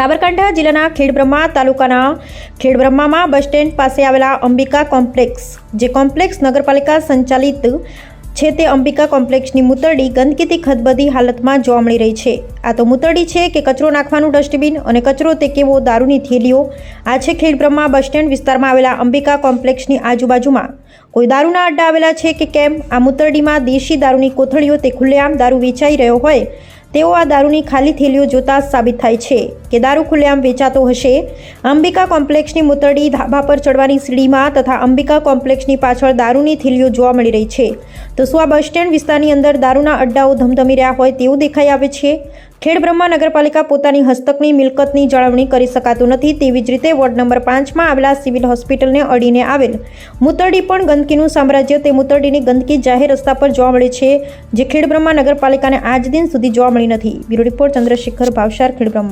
સાબરકાંઠા જિલ્લાના ખેડબ્રહ્મા તાલુકાના ખેડબ્રહ્મામાં bus stand પાસે આવેલા અંબિકા કોમ્પ્લેક્સ, જે કોમ્પ્લેક્સ નગરપાલિકા સંચાલિત છે તે અંબિકા કોમ્પ્લેક્સની મૂતરડી ગંદકીથી ખદબદી હાલતમાં જોવા મળી રહી છે. આ તો મૂતરડી છે કે કચરો નાખવાનું ડસ્ટબિન અને કચરો તે કેવો દારૂની થેલીઓ, આ છે ખેડબ્રહ્મા બસ સ્ટેન્ડ વિસ્તારમાં આવેલા અંબિકા કોમ્પ્લેક્સની આજુબાજુમાં. કોઈ દારૂના અડ્ડા આવેલા છે કે કેમ? આ મૂતરડીમાં દેશી દારૂની કોથળીઓ તે ખુલ્લેઆમ દારૂ વેચાઈ રહ્યો હોય તેઓ આ દારૂની ખાલી થેલીઓ જોતા સાબિત થાય છે કે દારૂ ખુલ્લેઆમ વેચાતો હશે. અંબિકા કોમ્પ્લેક્ષની મૂતરડી ધાબા પર ચડવાની સીડીમાં તથા અંબિકા કોમ્પ્લેક્ષની પાછળ દારૂની થેલીઓ જોવા મળી રહી છે. તો શું આ બસ સ્ટેન્ડ વિસ્તારની અંદર દારૂના અડ્ડાઓ ધમધમી રહ્યા હોય તેવું દેખાઈ આવે છે? ખેડબ્રહ્મા નગરપાલિકા પોતાની હસ્તકની મિલકતની જાળવણી કરી શકાતું નથી તેવી જ રીતે વોર્ડ નંબર પાંચમાં આવેલા સિવિલ હોસ્પિટલને અડીને આવેલ મૂતરડી પણ ગંદકીનું સામ્રાજ્ય તે મૂતરડીની ગંદકી જાહેર રસ્તા પર જોવા મળે છે, જે ખેડબ્રહ્મા નગરપાલિકાને આજ દિન સુધી જોવા મળી નથી. Bureau report Chandrashekhar Bhavsar Khedbrahma